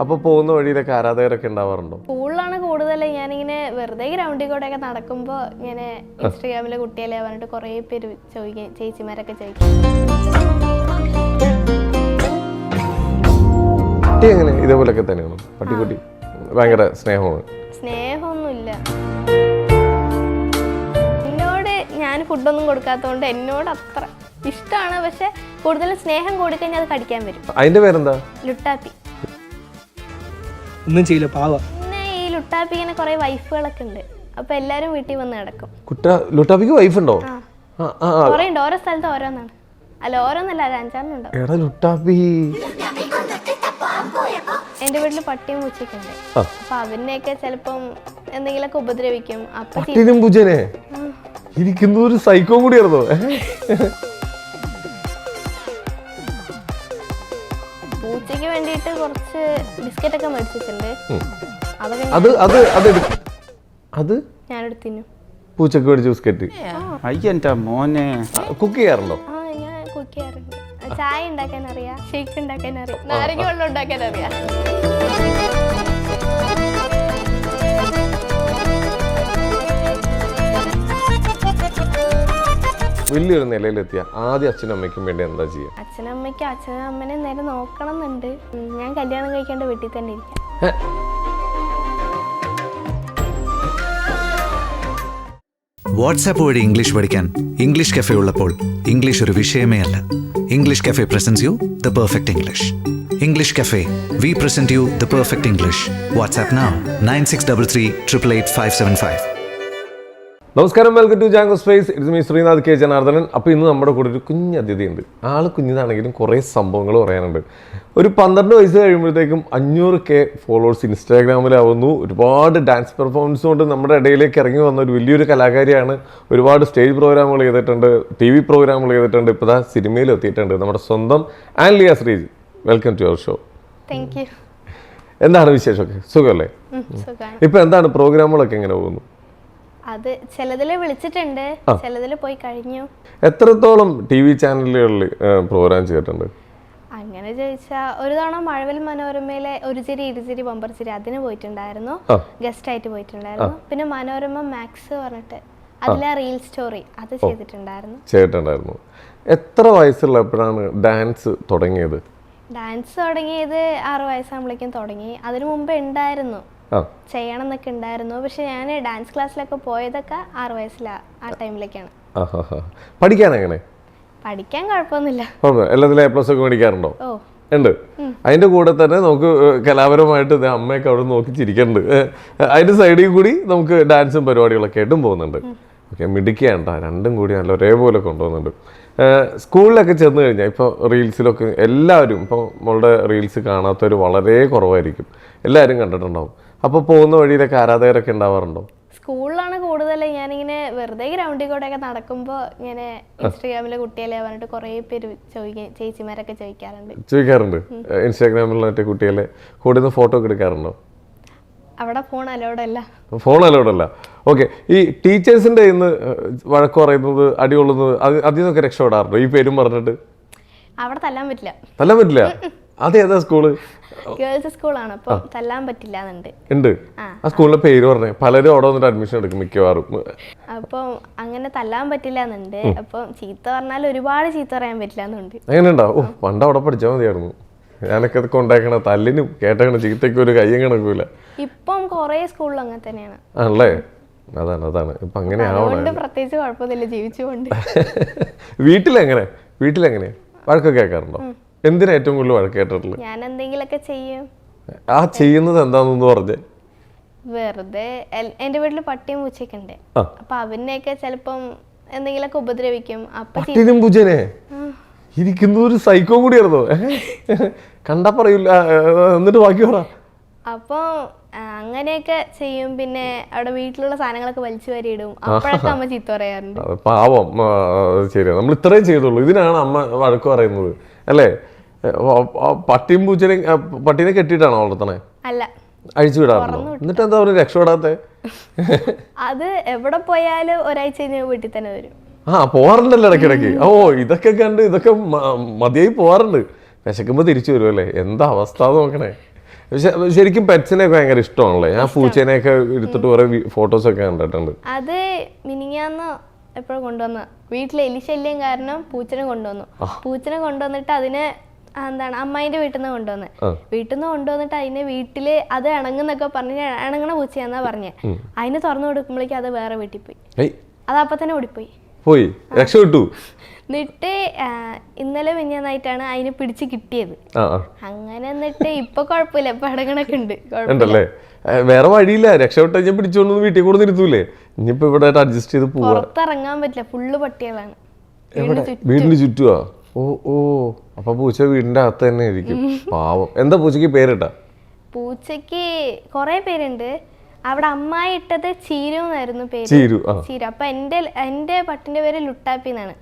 അപ്പൊ പോകുന്ന വഴിയിലൊക്കെ ആരാധകരൊക്കെ ഉണ്ടാവാറുണ്ടോ? സ്കൂളിലാണ് കൂടുതൽ ഞാനിങ്ങനെ വെറുതെ ഗ്രൗണ്ടിൽ കൂടെ ഒക്കെ നടക്കുമ്പോ ഇങ്ങനെ ഇൻസ്റ്റഗ്രാമിലെ കുട്ടികളെ പറഞ്ഞിട്ട് കുറെ പേര് ചോദിക്കും ചേച്ചിമാരൊക്കെ ചോദിക്കും. പട്ടി എങ്ങനെ? ഇതേപോലൊക്കെ തന്നെയാണ്? പട്ടിക്കുട്ടി. ഭയങ്കര സ്നേഹമാണ്. സ്നേഹമൊന്നുമില്ല. എന്നോട് ഞാൻ ഫുഡൊന്നും കൊടുക്കാത്തതുകൊണ്ട് എന്നോട് അത്ര ഇഷ്ടമാണ് പക്ഷെ കൂടുതൽ സ്നേഹം കൂടിക്കഴിഞ്ഞാൽ അത് കടിക്കാൻ വരും. അതിന്റെ പേരെന്താ? ലുട്ടാപ്പി. ഒന്നും ചെയ്യില്ല പാവ. പിന്നെ ഈ ലുട്ടാപ്പി ഇങ്ങനെ കുറെ വൈഫുകളൊക്കെ ഉണ്ട്. അപ്പൊ എല്ലാരും വീട്ടിൽ വന്ന് നടക്കും. കുട്ട ലുട്ടാപ്പിക്ക് വൈഫ് ഉണ്ടോ ആ ആ, ആ. കുറേ ഉണ്ട്. ഓരോ സ്ഥലത്ത് ഓരോന്നാണ്. അല്ല ഓരോന്നല്ല ഒരു അഞ്ചാറെണ്ണം ഉണ്ടാവും എടാ ലുട്ടാപ്പി. എന്റെ വീട്ടിൽ പട്ടിയും പൂച്ചയൊക്കെ ഉണ്ട്. ആ. അപ്പൊ അവനെയൊക്കെ ചിലപ്പം എന്തെങ്കിലുമൊക്കെ ഉപദ്രവിക്കും. അപ്പൊ ചീത്ത- പട്ടിനും പൂജനെ ഇരിക്കുന്ന ഒരു സൈക്കോ കൂടിയായിരുന്നോ? ബിസ്ക്കറ്റ് ഒക്കെ മേടിച്ചിട്ടുണ്ട് ഞാൻ- അത് അത് അത് അത്? ഞാനെടുത്ത് തിന്നും പൂച്ചക്ക് മേടിച്ച ബിസ്ക്കറ്റ്. അയ്യന്റെ മോനെ. കുക്ക് ചെയ്യാറുണ്ടോ? ആ ഞാൻ കുക്ക് ചെയ്യാറുണ്ട്. ചായ ഉണ്ടാക്കാൻ അറിയാം ഷേക്ക് ഉണ്ടാക്കാൻ അറിയാം നാരങ്ങ വെള്ളം ഉണ്ടാക്കാൻ അറിയാം വലിയൊരു നിലയിലെത്തിയ ആദ്യം അച്ഛനും അമ്മയ്ക്കും വേണ്ടി എന്താ ചെയ്യുക അച്ഛനമ്മയ്ക്കും അച്ഛനും അമ്മനെ നേരെ നോക്കണം എന്നുണ്ട് ഞാൻ കല്യാണം കഴിക്കേണ്ട വീട്ടിൽ തന്നെ ഇരിക്കാം. വാട്സാപ്പ് വഴി ഇംഗ്ലീഷ് പഠിക്കാൻ ഇംഗ്ലീഷ് കഫേ ഉള്ളപ്പോൾ ഇംഗ്ലീഷ് ഒരു വിഷയമേ അല്ല. English cafe presents you the perfect English English cafe we present you the perfect English WhatsApp now nine six double three triple eight five seven five നമസ്കാരം welcome to Jango space it's me Sreenath K. Janardhanan. അപ്പോൾ ഇന്ന് നമ്മുടെ കൂടെ ഒരു കുഞ്ഞ് അതിഥിയുണ്ട്. ആൾ കുഞ്ഞിതാണെങ്കിലും കുറേ സംഭവങ്ങൾ പറയാനുണ്ട്. ഒരു പന്ത്രണ്ട് വയസ്സ് കഴിയുമ്പോഴത്തേക്കും അഞ്ഞൂറ് കെ ഫോളോവേഴ്സ് ഇൻസ്റ്റാഗ്രാമിലാവുന്നു. ഒരുപാട് ഡാൻസ് പെർഫോമൻസ് കൊണ്ട് നമ്മുടെ ഇടയിലേക്ക് ഇറങ്ങി വന്ന ഒരു വലിയൊരു കലാകാരിയാണ്. ഒരുപാട് സ്റ്റേജ് പ്രോഗ്രാമുകൾ ചെയ്തിട്ടുണ്ട് ടി വി പ്രോഗ്രാമുകൾ ചെയ്തിട്ടുണ്ട്. ഇപ്പോൾ ദാ സിനിമയിൽ എത്തിയിട്ടുണ്ട്. നമ്മുടെ സ്വന്തം Anliya Sreej. Welcome to your show thank you എന്താണ് വിശേഷമൊക്കെ? സുഖമല്ലേ? ഇപ്പോൾ എന്താണ് പ്രോഗ്രാമുകളൊക്കെ എങ്ങനെ പോകുന്നു? അത് ചിലതിൽ വിളിച്ചിട്ടുണ്ട്. ചിലതിൽ പോയി കഴിഞ്ഞു. എത്രത്തോളം ടി വി ചാനലുകളിൽ പ്രോഗ്രാം ചെയ്തിട്ടുണ്ട്? അങ്ങനെ ചോദിച്ചാൽ ഒരു തവണ മഴവിൽ മനോരമയിലെ ഒരു ചിരി ഇരുചിരി ബമ്പർ ചിരി അതിന് പോയിട്ടുണ്ടായിരുന്നു. ഗസ്റ്റ് ആയിട്ട് പോയിട്ടുണ്ടായിരുന്നു. പിന്നെ മനോരമ മാക്സ് പറഞ്ഞിട്ട് അതിലെ റീൽ സ്റ്റോറി അത് ചെയ്തിട്ടുണ്ടായിരുന്നു. ചെയ്തിട്ടുണ്ടായിരുന്നു. എത്ര വയസ്സുള്ളപ്പോഴാണ് ഡാൻസ് തുടങ്ങിയത്? ഡാൻസ് തുടങ്ങിയത് ആറ് വയസ്സാകുമ്പോഴേക്കും തുടങ്ങി. അതിനു മുമ്പ് ഉണ്ടായിരുന്നു. ചെയ്യണം എന്നൊക്കെ ഉണ്ടായിരുന്നു. പക്ഷെ ഞാൻ ഡാൻസ് ക്ലാസ്സിലൊക്കെ പോയതൊക്കെ ആറ് വയസ്സിലാ ആ ടൈമിലേക്കാണ്. പഠിക്കാൻ എങ്ങനെ പഠിക്കാൻ കുഴപ്പമൊന്നുമില്ല. എല്ലാത്തിലും എ പ്ലസ് ഒക്കെ മേടിക്കാറുണ്ടോ? ഉണ്ട്. അതിന്റെ കൂടെ തന്നെ നമുക്ക് കലാപരമായിട്ട് അമ്മയൊക്കെ അവിടെ നോക്കി ചിരിക്കുന്നുണ്ട് അതിന്റെ സൈഡിൽ കൂടി നമുക്ക് ഡാൻസും പരിപാടികളൊക്കെ ആയിട്ടും പോകുന്നുണ്ട്. ഓക്കെ മിടുക്കിയാണ്ട രണ്ടും കൂടി നല്ല ഒരേപോലെ കൊണ്ടുപോകുന്നുണ്ട് സ്കൂളിലൊക്കെ ചെന്ന് കഴിഞ്ഞാൽ ഇപ്പോൾ റീൽസിലൊക്കെ എല്ലാവരും ഇപ്പോൾ നമ്മളുടെ റീൽസ് കാണാത്തവർ വളരെ കുറവായിരിക്കും. എല്ലാവരും കണ്ടിട്ടുണ്ടാവും. അപ്പോൾ പോകുന്ന വഴിയിലൊക്കെ ആരാധകരൊക്കെ ഉണ്ടാവാറുണ്ടോ? സ്കൂളിലാണ് കൂടുതൽ ഞാനിങ്ങനെ വെറുതെ ഗ്രൗണ്ടിൽ കൂടെ ഒക്കെ നടക്കുമ്പോൾ ഇങ്ങനെ ഇൻസ്റ്റാഗ്രാമിലെ കുട്ടികളെ പറഞ്ഞിട്ട് കുറേ പേര് ചേച്ചിമാരൊക്കെ ചോദിക്കാറുണ്ട്. ചോദിക്കാറുണ്ട്. ഇൻസ്റ്റാഗ്രാമിൽ മറ്റേ കുട്ടികളെ കൂടെ നിന്ന് ഫോട്ടോ ഒക്കെ എടുക്കാറുണ്ടോ? അവിടെ ഫോൺ അലോഡല്ല ഫോൺ അലോഡല്ല ഓക്കെ ഈ ടീച്ചേഴ്സിന്റെ ഇന്ന് വഴക്ക് പറയുന്നത് അടികൊള്ളുന്നത് അത് അതിൽ നിന്നൊക്കെ രക്ഷപ്പെടാറുണ്ടോ? ഈ പേരും പറഞ്ഞിട്ട്? അവിടെ തല്ലാൻ പറ്റില്ല. തല്ലാൻ പറ്റില്ല? അത് ഏതാ സ്കൂൾ? ഗേൾസ് സ്കൂളാണ്. അപ്പം തല്ലാൻ പറ്റില്ല ഉണ്ട്. ആ. സ്കൂളിലെ പേര് പറഞ്ഞേ. പലരും അവിടെ വന്നിട്ട് അഡ്മിഷൻ എടുക്കും മിക്കവാറും. അപ്പം അങ്ങനെ തല്ലാൻ പറ്റില്ല എന്നുണ്ട് അപ്പൊ ചീത്ത പറഞ്ഞാൽ ഒരുപാട് ചീത്ത പറയാൻ പറ്റില്ല എന്നുണ്ട് അങ്ങനെ ഉണ്ടാവും പണ്ട് അവിടെ പഠിച്ചാൽ മതിയായിരുന്നു. ഞാനൊക്കെ ഇതൊക്കെ ഉണ്ടാക്കണ തല്ലിനും കേട്ടക്കണ ചീത്തയ്ക്കും ഒരു കയ്യും കണക്കൂല ഇപ്പം കുറേ സ്കൂളിൽ അങ്ങനെ തന്നെയാണ്. ആണല്ലേ? അതാണ് അതാണ്. ഇപ്പൊ അങ്ങനെ ആവണം. പ്രത്യേകിച്ച് കുഴപ്പമൊന്നുമില്ല. ജീവിച്ചുകൊണ്ട്. വീട്ടിലെങ്ങനെ? വീട്ടിലെങ്ങനെ? വഴക്കൊക്കെ കേൾക്കാറുണ്ടോ? എന്തിനാ ഏറ്റവും കൂടുതൽ വഴക്ക് കേട്ടിട്ടുള്ളത് ഞാൻ എന്തെങ്കിലുമൊക്കെ ചെയ്യും. ആ ചെയ്യുന്നത് എന്താണെന്ന് പറഞ്ഞേ. വെറുതെ എന്റെ വീട്ടിൽ വീട്ടിൽ പട്ടിയും പൂച്ചയൊക്കെ ഉണ്ട്. അപ്പൊ അവനെയൊക്കെ ചിലപ്പം എന്തെങ്കിലുമൊക്കെ ഉപദ്രവിക്കും. അപ്പൊ പട്ടിനും പൂജനെ ഇരിക്കുന്നത് ഒരു സൈക്കോ കൂടിയായിരുന്നു? കണ്ടാ പറയൂല. എന്നിട്ട് ബാക്കി പറ. അപ്പൊ അങ്ങനെയൊക്കെ ചെയ്യും. പിന്നെ അവിടെ വീട്ടിലുള്ള സാധനങ്ങളൊക്കെ വലിച്ചു വരിയിടും അപ്പോഴൊക്കെ അമ്മ ചീത്ത പറയാറുണ്ട്. പാവം. ശരി നമ്മൾ ഇത്രയും ചെയ്തുള്ളൂ. ഇതിനാണ് അമ്മ വഴക്ക് പറയുന്നത്. അല്ലേ? പട്ടിയും പൂച്ചനെയും പട്ടീനെ കെട്ടിയിട്ടാണോ വളർത്തണേ? അല്ല. അഴിച്ചു വിടാറുണ്ടോ എന്നിട്ട് എന്താ പറയുക? രക്ഷപ്പെടാത്തെ? അത് എവിടെ പോയാലും ഒരാഴ്ച കഴിഞ്ഞ് വീട്ടിൽ തന്നെ വരും. ആ പോവാറുണ്ടല്ലോ ഇടയ്ക്കിടയ്ക്ക്. ഓ ഇതൊക്കെ കണ്ട് ഇതൊക്കെ മതിയായി പോവാറുണ്ട്. വിശക്കുമ്പോൾ തിരിച്ചു വരും അല്ലേ? എന്താ അവസ്ഥ നോക്കണേ. ശരിക്കും പെറ്റ്സിനെയൊക്കെ ഭയങ്കര ഇഷ്ടമാണല്ലേ. ഞാൻ പൂച്ചേനെയൊക്കെ എടുത്തിട്ട് കുറെ ഫോട്ടോസ് ഒക്കെ കണ്ടിട്ടുണ്ട്. അത് മിനിങ്ങാന്ന് എപ്പോഴും കൊണ്ടുവന്ന. വീട്ടിലെ എലിശല്യം കാരണം പൂച്ചനെ കൊണ്ടുവന്നു. പൂച്ചനെ കൊണ്ടുവന്നിട്ട് അതിനെ എന്താണ് അമ്മായിന്റെ വീട്ടിൽ നിന്ന് കൊണ്ടുവന്ന്. വീട്ടിൽ നിന്ന് കൊണ്ടുവന്നിട്ട് അതിനെ വീട്ടിൽ അത് ഇണങ്ങുന്നൊക്കെ പറഞ്ഞ് ഇണങ്ങണ പൂച്ചയാന്നാ പറഞ്ഞേ. അതിനെ തുറന്നു കൊടുക്കുമ്പോഴേക്കും അത് വേറെ വീട്ടിൽ പോയി. അത് അപ്പൊ തന്നെ ഓടിപ്പോയി. പോയി. രക്ഷപ്പെട്ടു എന്നിട്ട് ഇന്നലെ മിഞ്ഞാന്നായിട്ടാണ് അതിനെ പിടിച്ച് കിട്ടിയത്. അങ്ങനെ എന്നിട്ട് ഇപ്പൊ കുഴപ്പമില്ല. ഇപ്പൊ അടങ്ങണൊക്കെ ഉണ്ട്. ഉണ്ടല്ലേ? വേറെ വഴിയില്ല. രക്ഷപ്പെട്ട് ഞാൻ പിടിച്ചോണ്ട് വീട്ടിൽ കൂടെ നിർത്തൂലേ? ഇനിയിപ്പോ ഇവിടെ അഡ്ജസ്റ്റ് ചെയ്ത് പുറത്തിറങ്ങാൻ പറ്റില്ല. ഫുള്ള് പട്ടികളാണ്. വീടിന് ചുറ്റുവാ? ഓ ഓ. അപ്പൊ പൂച്ച വീടിന്റെ അകത്ത് തന്നെ ഇരിക്കും. പാവം. എന്താ പൂച്ചക്ക് പേരിട്ട? പൂച്ചക്ക് കുറെ പേരുണ്ട്. അവിടെ അമ്മായി ഇട്ടത് ചീരു എന്നായിരുന്നു പേര്. ചീരു ചീരു. അപ്പൊ എന്റെ എന്റെ പട്ടിന്റെ പേര് ലുട്ടാപ്പി എന്നാണ്.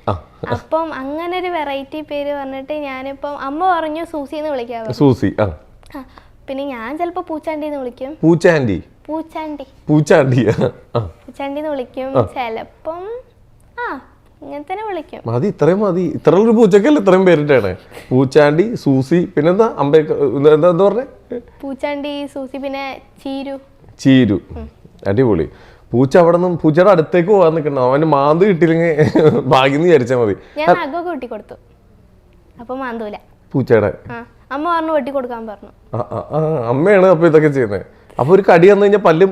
അപ്പം അങ്ങനെ ഒരു വെറൈറ്റി പേര് പറഞ്ഞിട്ട് ഞാനിപ്പം അമ്മ പറഞ്ഞു സൂസി എന്ന് വിളിക്കാൻ സൂസി പിന്നെ ഞാൻ ചിലപ്പോ പൂച്ചാണ്ടി എന്ന് വിളിക്കും. പൂച്ചാണ്ടി. പൂച്ചാണ്ടി. പൂച്ചാണ്ടി പൂച്ചാണ്ടി എന്ന് വിളിക്കും. ചിലപ്പം ആ. ഇങ്ങനെ വിളിക്കും. മതി ഇത്രയും മതി. ഇത്ര ഒരു പൂച്ചക്കല്ലേ ഇത്രയും പേരിട്ടാണ് പൂച്ചാണ്ടി സൂസി പിന്നെന്താ? അമ്പേക്ക എന്താ എന്താ പറഞ്ഞേ? പൂച്ചാണ്ടി സൂസി പിന്നെ ചീരു. ചീരു. അടിപൊളി. പൂച്ച അവിടെ നിന്നും പൂച്ചയുടെ അടുത്തേക്ക് പോകാൻ നിൽക്കണം അവന് മാന്ത് കിട്ടിയില്ലെങ്കിൽ ഭാഗ്യം എന്ന് വിചാരിച്ചാൽ മതി. ഞാൻ നഖമൊക്കെ വെട്ടി കൊടുത്തു അപ്പൊ മാന്തൂല. പൂച്ചയുടെ. അമ്മ പറഞ്ഞു വെട്ടി കൊടുക്കാൻ പറഞ്ഞു അമ്മയാണ് അപ്പൊ ഇതൊക്കെ ചെയ്യുന്നത്. അപ്പൊ ഒരു കടി വന്നു കഴിഞ്ഞാൽ പല്ലും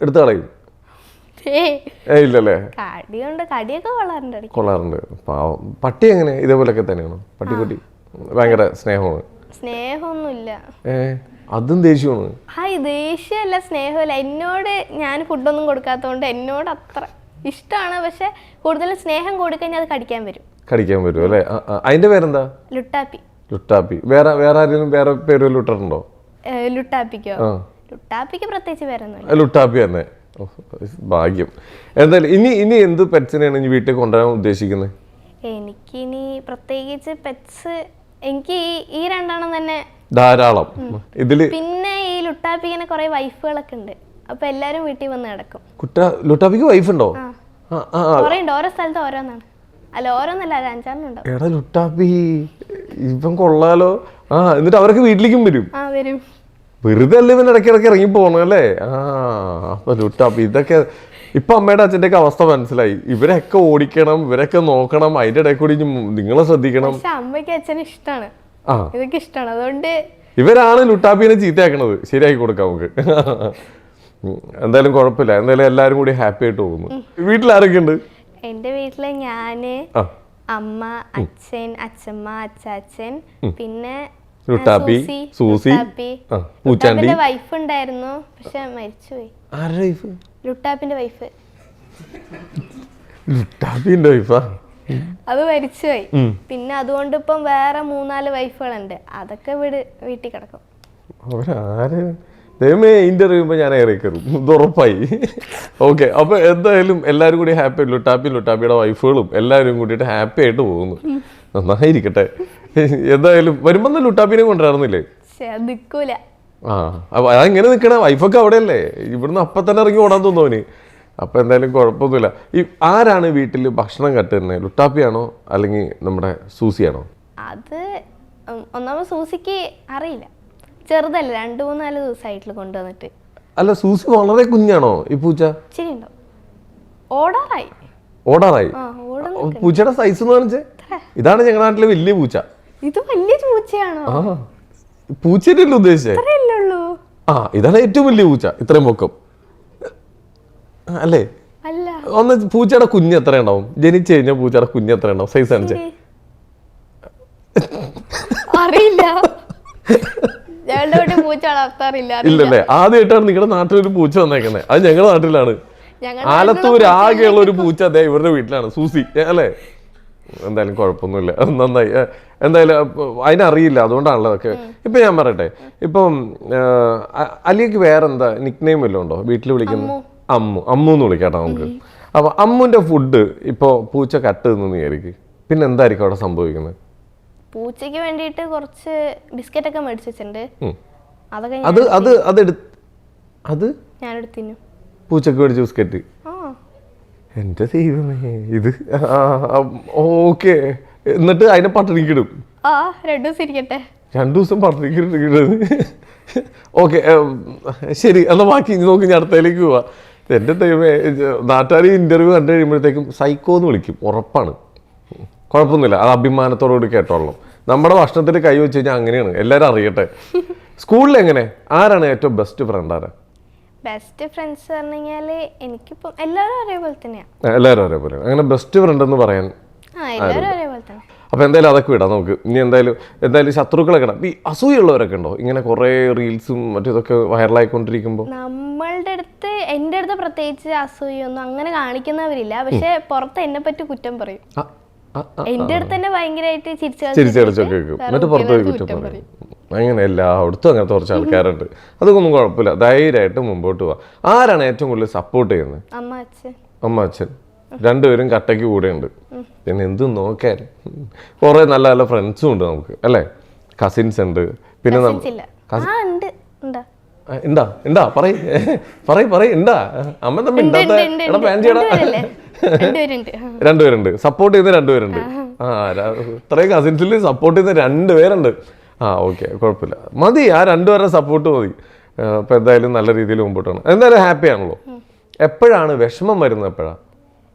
എടുത്ത് കളയും. ഇല്ലല്ലേ? കടിയുണ്ട് കടിയൊക്കെ കൊള്ളാറുണ്ട്. കൊള്ളാറുണ്ട്. പാവം. പട്ടി എങ്ങനെ? ഇതേപോലൊക്കെ തന്നെയാണോ? പട്ടിക്കുട്ടി. ഭയങ്കര സ്നേഹമാണ്. സ്നേഹമൊന്നുമില്ല. അതും ദേഷ്യമാണ്. ഹായ് ദേഷ്യമല്ല സ്നേഹമല്ല. എന്നോട് ഞാൻ ഫുഡൊന്നും കൊടുക്കാത്തതുകൊണ്ട് എന്നോട് അത്ര ഇഷ്ടമാണ്. പക്ഷെ കൂടുതൽ സ്നേഹം കൊടുക്കഴിഞ്ഞാൽ അത് കടിക്കാൻ വരും. കടിക്കാൻ വരും അല്ലേ. അതിന്റെ പേരെന്താ? ലുട്ടാപ്പി. ലുട്ടാപ്പി. വേറെ വേറെ ആരെങ്കിലും വേറെ പേര് ലുട്ടറുണ്ടോ? ലുട്ടാപ്പിക്കോ? ലുട്ടാപ്പിക്ക് പ്രത്യേകിച്ച് പേരൊന്നുമില്ല. ലുട്ടാപ്പി തന്നെ. ഭാഗ്യം. എന്തായാലും ഇനി ഇനി എന്ത് പെറ്റ്സിനെയാണ് ഇനി വീട്ടിൽ കൊണ്ടുവരാൻ ഉദ്ദേശിക്കുന്നത് എനിക്കിനി പ്രത്യേകിച്ച് പെറ്റ്സ് എനിക്ക് ഈ ഈ രണ്ടെണ്ണം തന്നെ ധാരാളം. ഇതിൽ പിന്നെ ഈ ലുട്ടാപ്പിങ്ങനെ കുറെ വൈഫുകളൊക്കെ ഉണ്ട്. അപ്പൊ എല്ലാരും വീട്ടിൽ വന്ന് കിടക്കും കുട്ട ലുട്ടാപ്പിക്ക് വൈഫ് ഉണ്ടോ കുറെ ഉണ്ട്. ഓരോ സ്ഥലത്ത് ഓരോന്നാണ്. അല്ല ഓരോന്നല്ല അത് അഞ്ചാറെണ്ണം ഉണ്ടോ. എടാ ലുട്ടാപ്പി ഇപ്പം കൊള്ളാലോ. ആ എന്നിട്ട് അവരൊക്കെ വീട്ടിലേക്കും വരും. ആ വരും. വെറുതെ അല്ലേ ഇവൻ ഇടയ്ക്കിടയ്ക്ക് ഇറങ്ങി പോകണം അല്ലേ? ആ ലുട്ട ലുട്ടാപ്പി ഇതൊക്കെ ഇപ്പൊ അമ്മയുടെ അച്ഛന്റെ അവസ്ഥ മനസ്സിലായി. ഇവരൊക്കെ ഓടിക്കണം ഇവരൊക്കെ നോക്കണം അതിന്റെ ഇടയിൽ കൂടി നിങ്ങളെ ശ്രദ്ധിക്കണം. പക്ഷെ അമ്മയ്ക്ക് അച്ഛന് ഇഷ്ടമാണ് ആ. ഇതൊക്കെ ഇഷ്ടമാണ് അതുകൊണ്ട് ഇവരാണ് ലുട്ടാപ്പിനെ ചീത്തയാക്കണത്. ശരിയാക്കി കൊടുക്കാം നമുക്ക്. എന്തായാലും കുഴപ്പമില്ല. എന്തായാലും എല്ലാരും കൂടി ഹാപ്പി ആയിട്ട് പോകുന്നു. വീട്ടിൽ ആരൊക്കെ ഉണ്ട്? എന്റെ വീട്ടിൽ ഞാൻ ആ. അമ്മ അച്ഛൻ അച്ഛമ്മ അച്ചാച്ചൻ പിന്നെ ലുട്ടാപ്പി, സൂസി, പൂച്ചാണ്ടി. വൈഫ് ഉണ്ടായിരുന്നു പക്ഷെ മരിച്ചുപോയി. ആരുടെ വൈഫ് ലുട്ടാപ്പിന്റെ വൈഫ് ലുട്ടാപ്പിന്റെ വൈഫാ അത് മരിച്ചുപോയി. പിന്നെ അതുകൊണ്ട് ഇപ്പം വേറെ മൂന്നാൽ വൈഫുകളുണ്ട് അതൊക്കെ വീട് വീട്ടിൽ കിടക്കും. അവരാര്? ദൈവമേ ഇന്റർവ്യൂ ചെയ്യുമ്പോൾ ഞാൻ ഏറെ കയറും. ഇത് ഉറപ്പായി. ഓക്കെ അപ്പൊ എന്തായാലും എല്ലാവരും കൂടി ഹാപ്പി ലുട്ടാപ്പി ലുട്ടാപ്പിയുടെ വൈഫുകളും എല്ലാവരും കൂടിയിട്ട് ഹാപ്പി ആയിട്ട് പോകുന്നു. നന്നായിരിക്കട്ടെ. എന്തായാലും വരുമ്പോ ലുട്ടാപ്പിനെ കൊണ്ടുവരാറുന്നില്ലേ? നിക്കൂല. ആ അപ്പൊ അതെങ്ങനെ നിക്കണ വൈഫൊക്കെ അവിടെയല്ലേ? ഇവിടുന്ന് അപ്പൊ തന്നെ ഇറങ്ങി ഓടാൻ തോന്നുന്നു അപ്പൊ എന്തായാലും കുഴപ്പമൊന്നുമില്ല ഈ ആരാണ് വീട്ടിൽ ഭക്ഷണം കട്ടുന്നത് ലുട്ടാപ്പിയാണോ അല്ലെങ്കിൽ നമ്മുടെ സൂസിയാണോ? അത് ഒന്നാമത് സൂസിക്ക് അറിയില്ല. ചെറുതല്ല രണ്ടു മൂന്നാൽ ദിവസമായിട്ടുള്ള കൊണ്ടുവന്നിട്ട്. അല്ല സൂസി വളരെ കുഞ്ഞാണോ ഈ പൂച്ച? ശരിയുണ്ടോ ഓടാറായി. ഓടാറായി? പൂച്ചയുടെ സൈസ് എന്ന് പറഞ്ഞേ ഇതാണ് ഞങ്ങളുടെ നാട്ടിലെ വലിയ പൂച്ച. ഇത് വലിയ പൂച്ചയാണോ? ആ പൂച്ചയുടെ ഉദ്ദേശിച്ചേ? അത്രയല്ലേ ഉള്ളൂ ആ ഇതാണ് ഏറ്റവും വലിയ പൂച്ച ഇത്രയും പൊക്കം. അല്ലേ? അല്ല. ഒന്ന് പൂച്ചയുടെ കുഞ്ഞ് എത്ര ഉണ്ടാവും? ജനിച്ചു കഴിഞ്ഞാൽ പൂച്ചയുടെ കുഞ്ഞ് എത്ര ഉണ്ടാവും? സൈസ് കാണിച്ചേ അറിയില്ല. ഞങ്ങളുടെ വീട്ടിൽ പൂച്ച വളർത്താറില്ല അറിയില്ല. ഇല്ലല്ലേ? ആദ്യമായിട്ടാണ് നിങ്ങളുടെ നാട്ടിലൊരു പൂച്ച വന്നേക്കുന്നത് അത് ഞങ്ങളുടെ നാട്ടിലാണ്. ഞങ്ങളുടെ ആലത്തൂർ ആകെയുള്ള ഒരു പൂച്ച അതെ ഇവരുടെ വീട്ടിലാണ് സൂസി. ഏ, അല്ലേ? എന്തായാലും കുഴപ്പമൊന്നുമില്ല. നന്നായി. എന്തായാലും അതിനറിയില്ല അതുകൊണ്ടാണല്ലോ അതൊക്കെ. ഇപ്പൊ ഞാൻ പറയട്ടെ ഇപ്പം അലിയക്ക് വേറെന്താ നിക് നെയിം വല്ലതും ഉണ്ടോ? വീട്ടിൽ വിളിക്കുന്നത് അമ്മു. അമ്മു. എന്ന് വിളിക്കാട്ടോ നമുക്ക്. അപ്പൊ അമ്മുന്റെ ഫുഡ് ഇപ്പൊ പൂച്ച കട്ട് തിന്നു വിചാരിക്കും. പിന്നെ എന്തായിരിക്കും അവിടെ സംഭവിക്കുന്നത്? പൂച്ചയ്ക്ക് വേണ്ടിയിട്ട് കുറച്ച് ബിസ്ക്കറ്റ് ഒക്കെ മേടിച്ച് വെച്ചിട്ടുണ്ട്. അതൊക്കെ അത് അത് അത് അത്? ഞാൻ പൂച്ചക്ക് മേടിച്ച ബിസ്ക്കറ്റ് എന്റെ ദൈവമേ ഇത് ഓക്കെ. എന്നിട്ട് അതിനെ പട്ടിണിക്കിടും. ആ രണ്ടു ദിവസം ഇരിക്കട്ടെ. രണ്ടു ദിവസം പട്ടിണിക്കിടും ഓക്കെ ശരി എന്നാ ബാക്കി ഇനി നോക്കി ഞാൻ അടുത്തതിലേക്ക് പോവാ. എന്റെ ദൈവമേ നാട്ടുകാർ ഇന്റർവ്യൂ കണ്ടു കഴിയുമ്പോഴത്തേക്കും സൈക്കോ എന്ന് വിളിക്കും ഉറപ്പാണ്. കുഴപ്പമൊന്നുമില്ല അത് അഭിമാനത്തോടുകൂടി കേട്ടോളും നമ്മുടെ ഭക്ഷണത്തിൽ കൈ വെച്ച് കഴിഞ്ഞാൽ അങ്ങനെയാണ് എല്ലാവരും അറിയട്ടെ. സ്കൂളിൽ എങ്ങനെ? ആരാണ് ഏറ്റവും ബെസ്റ്റ് ഫ്രണ്ട് ആരാ? ബെസ്റ്റ് ഫ്രണ്ട്സ് പറഞ്ഞു കഴിഞ്ഞാൽ എനിക്കിപ്പം എല്ലാവരും ഒരേപോലെ തന്നെയാ. എല്ലാവരും ഒരേപോലെ. അങ്ങനെ ബെസ്റ്റ് ഫ്രണ്ട് എന്ന് പറയാൻ ആ എല്ലാവരും ഒരേപോലെ തന്നെ. അപ്പോൾ എന്തായാലും അതൊക്കെ വിടാം നമുക്ക്. ഇനി എന്തായാലും എന്തായാലും ശത്രുക്കളൊക്കെ ഇടാം. ഈ അസൂയുള്ളവരൊക്കെ ഉണ്ടോ? ഇങ്ങനെ കുറേ റീൽസും മറ്റും ഇതൊക്കെ വൈറലായിക്കൊണ്ടിരിക്കുമ്പോൾ നമ്മളുടെ അടുത്ത് എന്റെ അടുത്ത് പ്രത്യേകിച്ച് അസൂയൊന്നും അങ്ങനെ കാണിക്കുന്നവരില്ല. പക്ഷെ പുറത്ത് എന്നെ പറ്റി കുറ്റം പറയും. എന്റെ അടുത്ത് തന്നെ ഭയങ്കരമായിട്ട് ചിരിച്ചു ചിരിച്ചടിച്ചൊക്കെ കേൾക്കും. എന്നിട്ട് പുറത്ത് പോയി കുറ്റം പറയും. അങ്ങനെ എല്ലായിടത്തും അങ്ങനത്തെ കുറച്ച് ആൾക്കാരുണ്ട്. അതൊന്നും കുഴപ്പമില്ല. ധൈര്യമായിട്ട് മുമ്പോട്ട് പോവാം. ആരാണ് ഏറ്റവും കൂടുതൽ സപ്പോർട്ട് ചെയ്യുന്നത്? അമ്മ അച്ഛൻ. രണ്ടുപേരും കട്ടയ്ക്ക് കൂടെ ഉണ്ട് പിന്നെ എന്തും നോക്കാൻ കുറേ നല്ല നല്ല ഫ്രണ്ട്സും ഉണ്ട് നമുക്ക് അല്ലേ? കസിൻസ് ഉണ്ട്. പിന്നെ ഉണ്ട്. ഉണ്ടാ? പറയ്. പറയ് പറയ് ഉണ്ടാ അമ്മ തമ്മിൽ എടാ. പ്ലാൻ ചെയ്യടാ? രണ്ടുപേരുണ്ട്. സപ്പോർട്ട് ചെയ്യുന്ന രണ്ടുപേരുണ്ട്. ആ. ഇത്രയും കസിൻസിൽ സപ്പോർട്ട് ചെയ്യുന്ന രണ്ടുപേരുണ്ട്. ആ ഓക്കെ കുഴപ്പമില്ല. മതി ആ രണ്ടുപേരുടെ സപ്പോർട്ട് മതി. അപ്പം എന്തായാലും നല്ല രീതിയിൽ മുമ്പോട്ട് പോകണം എന്തായാലും ഹാപ്പി ആണല്ലോ. എപ്പോഴാണ് വിഷമം വരുന്നത് എപ്പോഴാണ്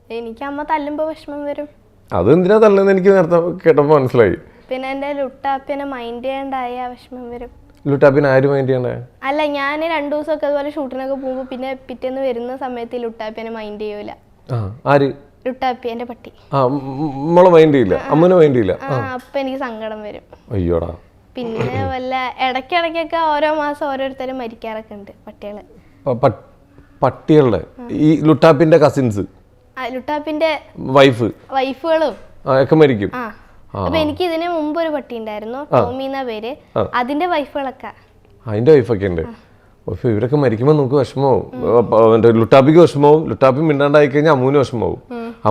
എനിക്ക് അമ്മ തല്ലുമ്പോ വിഷമം വരും. അത് എന്തിനാ തല്ലുന്നത് എനിക്ക് നേരത്തെ കേട്ടപ്പോൾ മനസ്സിലായി. പിന്നെ എന്റെ ലുട്ടാപ്പിനെ മൈൻഡ് ചെയ്യാണ്ടായ വിഷമം വരും. ലുട്ടാപ്പിനെ ആര് മൈൻഡ് ചെയ്യണ്ടേ? അല്ല ഞാൻ രണ്ടു ദിവസമൊക്കെ അതുപോലെ ഷൂട്ടിനൊക്കെ പോകുമ്പോൾ പിന്നെ പിറ്റേന്ന് വരുന്ന സമയത്ത് ലുട്ടാപ്പിനെ മൈൻഡ് ചെയ്യൂല. ആ ആര്? ലുട്ടാപ്പി എന്റെ പട്ടി. ആ നമ്മളെ മൈൻഡ് ചെയ്യില്ല. അമ്മനെ മൈൻഡ് ചെയ്യില്ല. ആ. അപ്പൊ എനിക്ക് സങ്കടം വരും. അയ്യോടാ. പിന്നെ വല്ല ഇടയ്ക്കിടയ്ക്കൊക്കെ ഓരോ മാസം ഓരോരുത്തരും മരിക്കാറൊക്കെ ഉണ്ട് പട്ടികൾ പട്ടികളുടെ? ഈ ലുട്ടാപ്പിന്റെ കസിൻസ്? ലുട്ടാപ്പിന്റെ വൈഫ്? വൈഫുകളും. ഒക്കെ മരിക്കും? അപ്പൊ എനിക്ക് ഇതിന് മുമ്പ് ഒരു പട്ടി ഉണ്ടായിരുന്നു ടോമി എന്ന പേര്. അതിന്റെ വൈഫുകളൊക്കെ. അതിന്റെ വൈഫൊക്കെ ഉണ്ട്. പക്ഷെ ഇവരൊക്കെ മരിക്കുമ്പോൾ നമുക്ക് അവന്റെ ലുട്ടാപ്പിക്ക് വിഷമമാവും. ലുട്ടാപ്പി മിണ്ടാണ്ടായി കഴിഞ്ഞാൽ അമ്മൂന് വിഷമമാവും.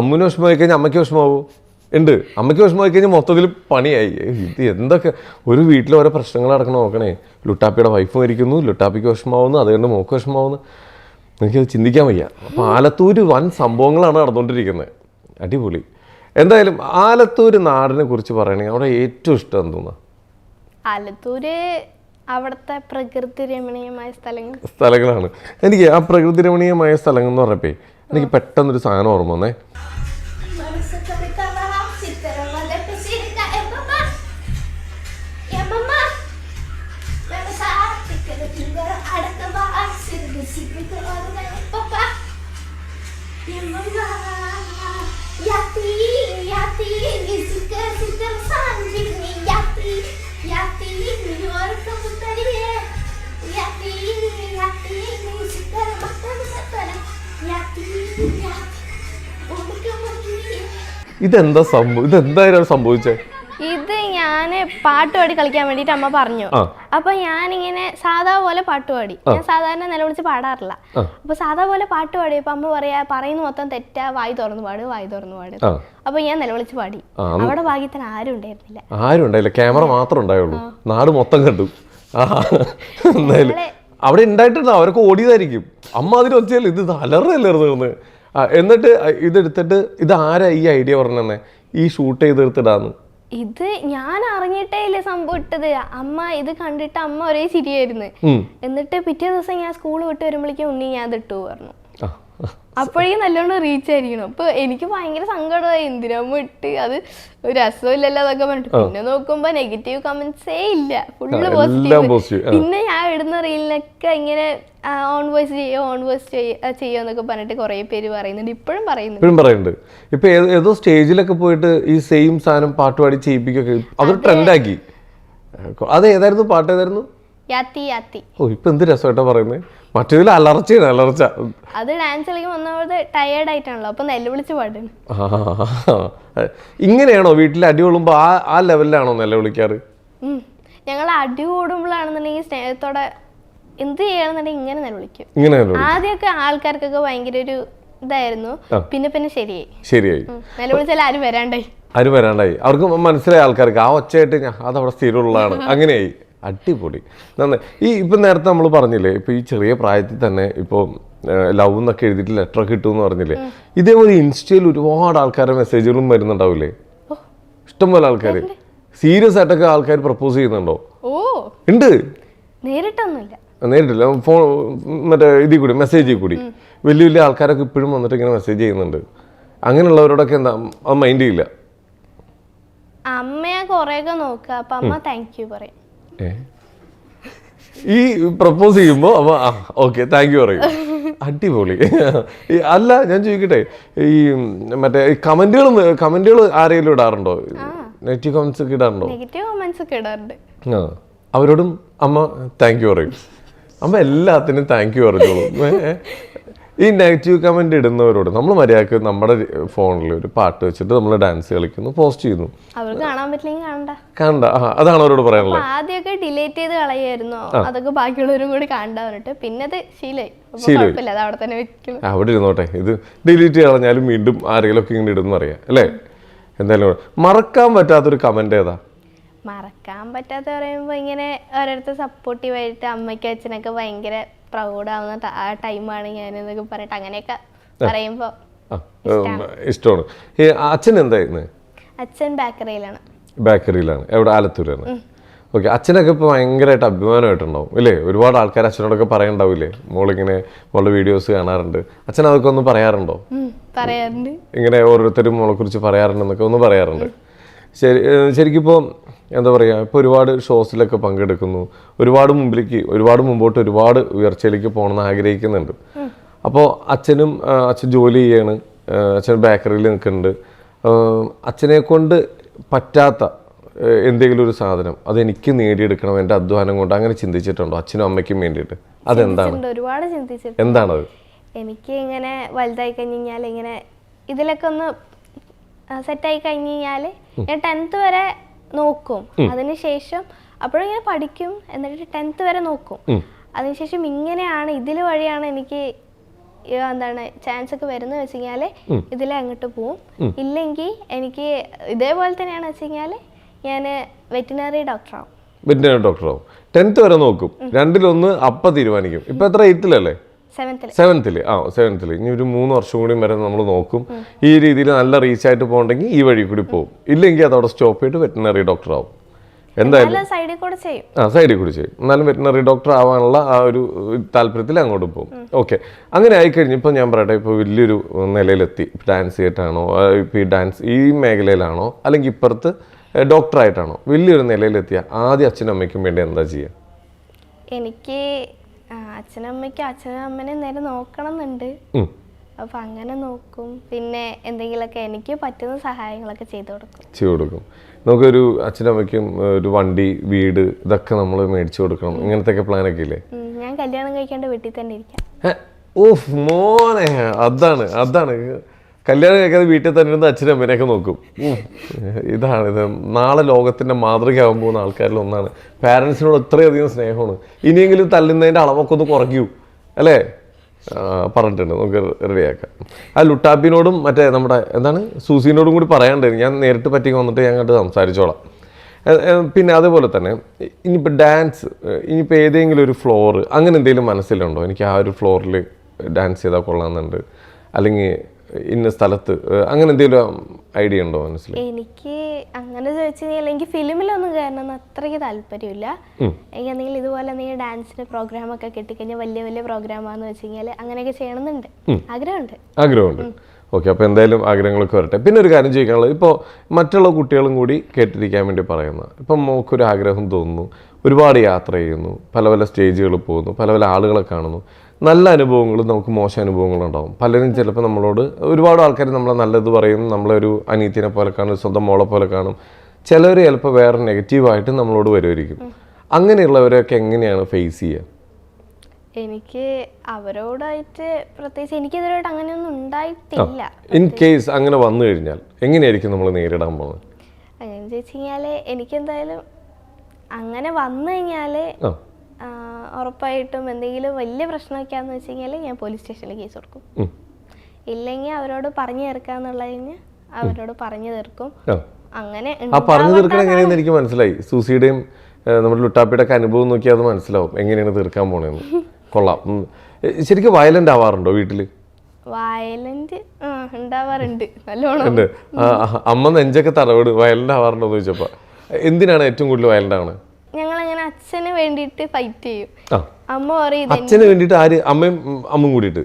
അമ്മൂന് വിഷമമായി കഴിഞ്ഞാൽ അമ്മയ്ക്ക് വിഷമമാവും? ഉണ്ട്. അമ്മയ്ക്ക് വിഷമമായി കഴിഞ്ഞാൽ മൊത്തത്തിൽ പണിയായി ഇത് എന്തൊക്കെ? ഒരു വീട്ടിൽ ഓരോ പ്രശ്നങ്ങൾ നടക്കണം നോക്കണേ. ലുട്ടാപ്പിയുടെ വൈഫ് മരിക്കുന്നു ലുട്ടാപ്പിക്ക് വിഷമാവുന്നു അതുകൊണ്ട് മോക്ക് വിഷമാവുന്നു എനിക്കത് ചിന്തിക്കാൻ വയ്യ. അപ്പോൾ ആലത്തൂർ വൻ സംഭവങ്ങളാണ് നടന്നുകൊണ്ടിരിക്കുന്നത് അടിപൊളി. എന്തായാലും ആലത്തൂർ നാടിനെ കുറിച്ച് പറയുകയാണെങ്കിൽ അവിടെ ഏറ്റവും ഇഷ്ടം എന്തോന്നാ? ആലത്തൂര് അവിടുത്തെ പ്രകൃതി രമണീയമായ സ്ഥലങ്ങൾ. സ്ഥലങ്ങളാണ്. എനിക്ക് ആ പ്രകൃതി രമണീയമായ സ്ഥലങ്ങൾ എന്ന് പറഞ്ഞപ്പോ എനിക്ക് പെട്ടെന്നൊരു സാധനം ഓർമ്മ വന്നേ. ഇതെന്താ സംഭവം? ഇതെന്തായാലും സംഭവിച്ചേ? ഞാൻ പാട്ട് പാടി കളിക്കാൻ വേണ്ടിട്ട് അമ്മ പറഞ്ഞു. അപ്പൊ ഞാനിങ്ങനെ സാധാ പോലെ പാട്ട് പാടി ഞാൻ സാധാരണ നിലവിളിച്ച് പാടാറില്ല. അപ്പൊ സാധാ പോലെ പാട്ട് പാടിയപ്പോ അമ്മ പറയാ പറയുന്ന മൊത്തം തെറ്റാ വായി തുറന്നു പാട് വായി തുറന്നു പാട്. അപ്പൊ ഞാൻ നിലവിളിച്ച് പാടി. അവിടെ ഭാഗ്യത്തിന് ആരും ഉണ്ടായിരുന്നില്ല. ആരും ഉണ്ടായില്ല. ക്യാമറ മാത്രം ഉണ്ടായുള്ളൂ. നാട് മൊത്തം കണ്ടു. അവിടെ ഉണ്ടായിട്ടുണ്ട്? അവരൊക്കെ ഓടിയതായിരിക്കും. അമ്മ അതിന് വെച്ചാൽ ഇത് അലറല്ലായിരുന്നു എന്നിട്ട് ഇതെടുത്തിട്ട് ഇത് ആരാ ഈ ഐഡിയ പറഞ്ഞെ ഈ ഷൂട്ട് ചെയ്തെടുത്തിടാന്ന്. ഇത് ഞാൻ അറിഞ്ഞിട്ടേ ഇല്ല സംഭവം ഇട്ടത്. അമ്മ ഇത് കണ്ടിട്ട് അമ്മ ഒരേ ചിരിയായിരുന്നു. എന്നിട്ട് പിറ്റേ ദിവസം ഞാൻ സ്കൂൾ വിട്ട് വരുമ്പോഴേക്കും ഉണ്ണി ഞാൻ ഇട്ടു പറഞ്ഞു. അപ്പോഴേക്കും നല്ലോണം റീച്ച് ആയിരിക്കണം അപ്പൊ എനിക്ക് ഭയങ്കര സങ്കടമായി എന്തിനാ ഇട്ട് അത് ഒരു രസമില്ലല്ലോ അതൊക്കെ പറഞ്ഞിട്ട്. പിന്നെ നോക്കുമ്പോ നെഗറ്റീവ് കമന്റ്സേ ഇല്ല. ഫുള്ള് പോസിറ്റീവ് പിന്നെ ഞാൻ ഇടുന്ന റീലിനൊക്കെ ഇങ്ങനെ ഓൺ വോയിസ് ചെയ്യോ ഓൺ വോയിസ് ചെയ്യോ എന്നൊക്കെ പറഞ്ഞിട്ട് കുറെ പേര് പറയുന്നുണ്ട്. ഇപ്പോഴും പറയുന്നുണ്ട്. ഇപ്പോഴും പറയുന്നുണ്ട്. ഇപ്പൊ ഏതോ- ഏതോ സ്റ്റേജിലൊക്കെ പോയിട്ട് ഈ സെയിം സാധനം പാട്ട് പാടി ചെയ്യിപ്പിക്കൊക്കെ അതൊരു ട്രെൻഡാക്കി അത് ഏതായിരുന്നു? പാട്ട് ഏതായിരുന്നു? യാത്തി യാത്തി. ഓ ഇപ്പൊ എന്ത് രസമായിട്ടാ പറയുന്നത് മറ്റേതിൽ അലർച്ചയാണ് അലർച്ച. അത് ഡാൻസ് കളിക്കുമ്പോൾ ഒന്നാമത് ടയേർഡ് ആയിട്ടാണല്ലോ അപ്പൊ നെല്ല് വിളിച്ച് പാടുന്നു. ഇങ്ങനെയാണോ വീട്ടിൽ അടി കൊള്ളുമ്പോ ആ ആ ലെവലിലാണോ വിളിക്കാറ്? ഞങ്ങൾ അടി കൂടുമ്പോഴാണെന്നുണ്ടെങ്കിൽ സ്നേഹത്തോടെ എന്ത് ചെയ്യണമെന്നുണ്ടെങ്കിൽ ഇങ്ങനെ നിലവിളിക്കും ഇങ്ങനെ ആദ്യമൊക്കെ ആൾക്കാർക്കൊക്കെ ഭയങ്കര ഒരു ഇതായിരുന്നു. പിന്നെ പിന്നെ ശരിയായി. ശരിയായി. നിലവിളിച്ചാൽ ആരും വരാണ്ടായി. ആരും വരാണ്ടായി. അവർക്ക് മനസ്സിലായ ആൾക്കാർക്ക് ആ ഒച്ചയായിട്ട് ഞാൻ അതവിടെ സ്ഥിരമുള്ളതാണ്. അങ്ങനെയായി. അടിപൊളി. നന്നായി. ഈ ഇപ്പം നേരത്തെ നമ്മൾ പറഞ്ഞില്ലേ ഇപ്പം ഈ ചെറിയ പ്രായത്തിൽ തന്നെ ഇപ്പോൾ ലവ് എന്നൊക്കെ എഴുതിയിട്ട് ലെറ്റർ ഒക്കെ കിട്ടുമെന്ന് പറഞ്ഞില്ലേ ഇതേപോലെ ഇൻസ്റ്റയിൽ ഒരുപാട് ആൾക്കാരെ മെസ്സേജുകളും വരുന്നുണ്ടാവില്ലേ? ഇഷ്ടംപോലെ ആൾക്കാർ സീരിയസ് ആയിട്ടൊക്കെ ആൾക്കാർ പ്രപ്പോസ് ചെയ്യുന്നുണ്ടോ? ഓ. ഉണ്ട്. നേരിട്ടൊന്നുമില്ല. നേരിട്ടില്ല. ഫോൺ മറ്റേ ഇതിൽ കൂടി മെസ്സേജിൽ കൂടി. വലിയ വലിയ ആൾക്കാരൊക്കെ ഇപ്പോഴും വന്നിട്ട് ഇങ്ങനെ മെസ്സേജ് ചെയ്യുന്നുണ്ട്. അങ്ങനെയുള്ളവരോടൊക്കെ എന്താ അത് മൈൻഡ് ചെയ്യില്ല? അമ്മയെ കുറേയൊക്കെ നോക്കുക. അപ്പൊ അമ്മ താങ്ക് യു പറയും? ഈ പ്രപ്പോസ് ചെയ്യുമ്പോൾ അപ്പൊ ആ ഓക്കെ താങ്ക് യു പറയും. അടിപൊളി. അല്ല ഞാൻ ചോദിക്കട്ടെ ഈ മറ്റേ കമന്റുകൾ കമന്റുകൾ ആരെങ്കിലും ഇടാറുണ്ടോ? നെഗറ്റീവ് കമന്റ്സ് ഒക്കെ ഇടാറുണ്ടോ? നെഗറ്റീവ് കമന്റ്സ് ഒക്കെ ഇടാറുണ്ട്. ആ. അവരോടും അമ്മ താങ്ക് യു പറയും. അമ്മ എല്ലാത്തിനും താങ്ക് യു പറഞ്ഞോളൂ? ഈ നെഗറ്റീവ് കമന്റ് ഇടുന്നവരോട് നമ്മൾ മര്യാദയ്ക്ക് നമ്മുടെ ഫോണിൽ ഒരു പാട്ട് വെച്ചിട്ട് നമ്മൾ ഡാൻസ് കളിക്കുന്നു പോസ്റ്റ് ചെയ്യുന്നു. കാണാൻ കണ്ട അതാണ് അവരോട് പറയാനുള്ളത്. ആദ്യമൊക്കെ ഡിലേറ്റ് ചെയ്ത് കളയായിരുന്നു അതൊക്കെ ബാക്കിയുള്ളവരും കൂടി പറഞ്ഞിട്ട്. പിന്നെ അത് ശീലമായി അവിടെ ഇരുന്നോട്ടെ. ഇത് ഡിലീറ്റ് കളഞ്ഞാലും വീണ്ടും ആരെങ്കിലും ഒക്കെ ഇങ്ങനെ ഇടുന്നു അറിയാം അല്ലേ? എന്തായാലും മറക്കാൻ പറ്റാത്തൊരു കമന്റ് ഏതാ? മറക്കാൻ പറ്റാത്ത പറയുമ്പോ ഇങ്ങനെ ഓരോരുത്തർ സപ്പോർട്ടീവ് ആയിട്ട് അമ്മയ്ക്കും അച്ഛനൊക്കെ ഭയങ്കര പ്രൗഡ് ആവുന്ന ട- ആ ടൈമാണ് ഞാൻ എന്നൊക്കെ പറഞ്ഞിട്ട് അങ്ങനെയൊക്കെ പറയുമ്പോ ആ ഉം, ഇഷ്ടമാണ്. അച്ഛൻ എന്തായിരുന്നു? അച്ഛൻ ബേക്കറിയിലാണ്. ബേക്കറിയിലാണ്. എവിടെ? ആലത്തൂരാണ്. ഓക്കെ അച്ഛനൊക്കെ ഇപ്പോൾ ഭയങ്കരമായിട്ട് അഭിമാനമായിട്ടുണ്ടാവും ഇല്ലേ? ഒരുപാട് ആൾക്കാർ അച്ഛനോടൊക്കെ പറയണ്ടാവില്ലേ? മോളിങ്ങനെ മോളുടെ വീഡിയോസ് കാണാറുണ്ട്. അച്ഛൻ അതൊക്കെ ഒന്ന് പറയാറുണ്ടോ? പറയാറുണ്ട്. ഇങ്ങനെ ഓരോരുത്തരും മോളെ കുറിച്ച് പറയാറുണ്ടെന്നൊക്കെ ഒന്ന് പറയാറുണ്ട്. ശരി ശരിക്കും ഇപ്പോൾ എന്താ പറയുക ഇപ്പോൾ ഒരുപാട് ഷോസിലൊക്കെ പങ്കെടുക്കുന്നു. ഒരുപാട് മുമ്പിലേക്ക് ഒരുപാട് മുമ്പോട്ട് ഒരുപാട് ഉയർച്ചയിലേക്ക് പോകണമെന്ന് ആഗ്രഹിക്കുന്നുണ്ട്. അപ്പോൾ അച്ഛനും അച്ഛൻ ജോലി ചെയ്യാണ്. അച്ഛൻ ബേക്കറിയിൽ നിൽക്കുന്നുണ്ട്. അച്ഛനെ കൊണ്ട് പറ്റാത്ത എന്തെങ്കിലും ഒരു സാധനം അതെനിക്ക് നേടിയെടുക്കണം എന്റെ അധ്വാനം കൊണ്ട് അങ്ങനെ ചിന്തിച്ചിട്ടുണ്ടോ അച്ഛനും അമ്മയ്ക്കും വേണ്ടിയിട്ട്? അതെന്താണ്? ഒരുപാട് ചിന്തിച്ചിട്ടുണ്ട്. എന്താണത്? എനിക്ക് ഇങ്ങനെ വലുതായി കഴിഞ്ഞ് കഴിഞ്ഞാൽ ഇങ്ങനെ ഇതിലൊക്കെ ഒന്ന് സെറ്റായി കഴിഞ്ഞ് കഴിഞ്ഞാൽ ഞാൻ ടെൻത്ത് വരെ നോക്കും. അതിനുശേഷം അപ്പോഴും ഇങ്ങനെ പഠിക്കും. എന്നിട്ട് ടെൻത്ത് വരെ നോക്കും. അതിനുശേഷം ഇങ്ങനെയാണ് ഇതിൽ വഴിയാണ് എനിക്ക് എന്താണ് ചാൻസ് ഒക്കെ വരുന്നത് വെച്ച് കഴിഞ്ഞാൽ ഇതിൽ അങ്ങോട്ട് പോവും. ഇല്ലെങ്കിൽ എനിക്ക് ഇതേപോലെ തന്നെയാണ് വെച്ച് കഴിഞ്ഞാൽ ഞാൻ വെറ്റിനറി ഡോക്ടറാവും വെറ്റിനറി ഡോക്ടറാവും ടെൻത്ത് വരെ നോക്കും. രണ്ടിലൊന്ന് അപ്പം തീരുമാനിക്കും. ഇപ്പൊ എത്ര എയ്ത്തിലല്ലേ സെവൻത്തിൽ ആ സെവൻത്തിൽ ഇനി ഒരു മൂന്ന് വർഷം കൂടി വരെ നമ്മൾ നോക്കും. ഈ രീതിയിൽ നല്ല റീച്ച് ആയിട്ട് പോകണ്ടെങ്കിൽ ഈ വഴി കൂടി പോകും. ഇല്ലെങ്കിൽ അതവിടെ സ്റ്റോപ്പ് ചെയ്തിട്ട് വെറ്റിനറി ഡോക്ടർ ആവും. എന്തായാലും നല്ല സൈഡിൽ കൂടെ ചെയ്യും. ആ സൈഡിൽ കൂടി ചെയ്യും. എന്നാലും വെറ്റിനറി ഡോക്ടർ ആവാനുള്ള ആ ഒരു താല്പര്യത്തിൽ അങ്ങോട്ട് പോകും. ഓക്കെ. അങ്ങനെ ആയിക്കഴിഞ്ഞപ്പോൾ ഞാൻ പറയട്ടെ ഇപ്പോൾ വലിയൊരു നിലയിലെത്തി. ഡാൻസ് ചെയ്തിട്ടാണോ ഇപ്പോൾ ഈ ഡാൻസ് ഈ മേഖലയിലാണോ? അല്ലെങ്കിൽ ഇപ്പുറത്ത് ഡോക്ടറായിട്ടാണോ വലിയൊരു നിലയിലെത്തിയ ആദ്യം അച്ഛനും അമ്മയ്ക്കും വേണ്ടി എന്താ ചെയ്യുക? എനിക്ക് അച്ഛനമ്മയ്ക്കും അച്ഛനും അമ്മനെയും നേരെ നോക്കണം എന്നുണ്ട് അപ്പൊ അങ്ങനെ നോക്കും. പിന്നെ എന്തെങ്കിലുമൊക്കെ എനിക്ക് പറ്റുന്ന സഹായങ്ങളൊക്കെ ചെയ്തു കൊടുക്കും. ചെയ്തു കൊടുക്കും. നമുക്കൊരു അച്ഛനും അമ്മയ്ക്കും ഒരു വണ്ടി വീട് ഇതൊക്കെ നമ്മൾ മേടിച്ചു കൊടുക്കണം. ഇങ്ങനത്തെ ഒക്കെ പ്ലാനൊക്കെ ഇല്ലേ? ഞാൻ കല്യാണം കഴിക്കാണ്ട് വീട്ടിൽ തന്നെ ഇരിക്കാം. ഓഫ് മോനെ അതാണ് അതാണ്. കല്യാണം കഴിക്കാതെ വീട്ടിൽ തന്നെ ഇരുന്ന് അച്ഛനും അമ്മേനെയൊക്കെ നോക്കും. ഇതാണ് ഇത്. നാളെ ലോകത്തിന്റെ മാതൃകയാവാൻ പോകുന്ന ആൾക്കാരിൽ ഒന്നാണ്. പാരൻസിനോട് ഇത്രയധികം സ്നേഹമാണ്. ഇനിയെങ്കിലും തല്ലുന്നതിന്റെ അളവൊക്കെ ഒന്ന് കുറയ്ക്കൂ. അല്ലേ? പറഞ്ഞിട്ടുണ്ട്. നമുക്ക് റെഡിയാക്കാം ആ ലുട്ടാപ്പിനോടും മറ്റേ നമ്മുടെ എന്താണ്? സൂസിനോടും കൂടി പറയാണ്ടായിരുന്നു ഞാൻ നേരിട്ട് പറ്റിക്ക് വന്നിട്ട് ഞാൻ അങ്ങോട്ട് സംസാരിച്ചോളാം. പിന്നെ അതുപോലെ തന്നെ ഇനിയിപ്പോൾ ഡാൻസ് ഇനിയിപ്പോൾ ഏതെങ്കിലും ഒരു ഫ്ലോർ അങ്ങനെ എന്തെങ്കിലും മനസ്സിലുണ്ടോ? എനിക്ക് ആ ഒരു ഫ്ലോറിൽ ഡാൻസ് ചെയ്താൽ കൊള്ളാമെന്നുണ്ട്. അല്ലെങ്കിൽ ഇന്ന സ്ഥലത്ത് അങ്ങനെ എന്തെങ്കിലും ഐഡിയ ഉണ്ടോ മനസ്സിൽ? എനിക്ക് അങ്ങനെ ചോദിച്ചു കഴിഞ്ഞാൽ എനിക്ക് ഫിലിമിലൊന്നും കയറണമെന്ന് അത്രയ്ക്ക് താല്പര്യമില്ല. എനിക്ക് എന്തെങ്കിലും ഇതുപോലെ എന്തെങ്കിലും ഡാൻസിന് പ്രോഗ്രാം ഒക്കെ കിട്ടിക്കഴിഞ്ഞാൽ വലിയ വലിയ പ്രോഗ്രാമാന്ന് വെച്ച് കഴിഞ്ഞാൽ അങ്ങനെയൊക്കെ ചെയ്യണമെന്നുണ്ട്. ആഗ്രഹമുണ്ട്. ആഗ്രഹമുണ്ട്. ഓക്കെ അപ്പോൾ എന്തായാലും ആഗ്രഹങ്ങളൊക്കെ വരട്ടെ. പിന്നെ ഒരു കാര്യം ചോദിക്കാനുള്ളത് ഇപ്പോൾ മറ്റുള്ള കുട്ടികളും കൂടി കേട്ടിരിക്കാൻ വേണ്ടി പറയുന്ന ഇപ്പം മോക്കൊരു ആഗ്രഹം തോന്നുന്നു ഒരുപാട് യാത്ര ചെയ്യുന്നു പല പല സ്റ്റേജുകൾ പോകുന്നു പല പല ആളുകളെ കാണുന്നു. നല്ല അനുഭവങ്ങളും നമുക്ക് മോശം അനുഭവങ്ങളും ഉണ്ടാവും പലരും ചിലപ്പോൾ നമ്മളോട് ഒരുപാട് ആൾക്കാർ നമ്മളെ നല്ലത് പറയും നമ്മളൊരു അനീത്തിനെ പോലെ കാണും സ്വന്തം മോളെ പോലെ കാണും. ചിലർ ചിലപ്പോൾ വേറെ നെഗറ്റീവായിട്ട് നമ്മളോട് വരുമായിരിക്കും അങ്ങനെയുള്ളവരെയൊക്കെ എങ്ങനെയാണ് ഫേസ് ചെയ്യുക? എനിക്ക് അവരോടായിട്ട് പ്രത്യേകിച്ച് എനിക്ക് ഇതുവരെയായിട്ട് അങ്ങനെയൊന്നും ഉണ്ടായിട്ടില്ല. ഇൻ കേസ് അങ്ങനെ വന്നു കഴിഞ്ഞാൽ എങ്ങനെയായിരിക്കും നമ്മൾ നേരിടാൻ പോകുന്നത്? അങ്ങനെ ചോദിച്ചു കഴിഞ്ഞാൽ എനിക്കെന്തായാലും അങ്ങനെ വന്നു കഴിഞ്ഞാൽ ഉറപ്പായിട്ടും എന്തെങ്കിലും വലിയ പ്രശ്നമൊക്കെയാന്ന് വെച്ച് കഴിഞ്ഞാൽ ഞാൻ പോലീസ് സ്റ്റേഷനിൽ കേസ് കൊടുക്കും. ഇല്ലെങ്കിൽ അവരോട് പറഞ്ഞു തീർക്കാന്നുള്ള കഴിഞ്ഞ് അവരോട് പറഞ്ഞു തീർക്കും. അങ്ങനെ ആ പറഞ്ഞു തീർക്കണം എങ്ങനെയെന്ന് എനിക്ക് മനസ്സിലായി. സൂസിയുടെയും നമ്മുടെ ലുട്ടാപ്പിയുടെ ഒക്കെ അനുഭവം നോക്കിയാൽ അത് മനസ്സിലാവും. എങ്ങനെയാണ് തീർക്കാൻ പോണെന്ന്. കൊള്ളാം. ശരിക്കും വയലന്റ് ആവാറുണ്ടോ വീട്ടിൽ വയലന്റ് ഉണ്ടാവാറുണ്ട്. നല്ലോണം. അമ്മ നെഞ്ചൊക്കെ തടവിട് വയലന്റ് ആവാറുണ്ടോ എന്ന് ചോദിച്ചപ്പോ. എന്തിനാണ് ഏറ്റവും കൂടുതൽ വയലന്റ് ആണ് അച്ഛന് വേണ്ടിയിട്ട് ഫൈറ്റ് ചെയ്യും. അമ്മ പറയും അച്ഛന് വേണ്ടിയിട്ട് ആര്? അമ്മയും അമ്മയും അമ്മും കൂടിയിട്ട്.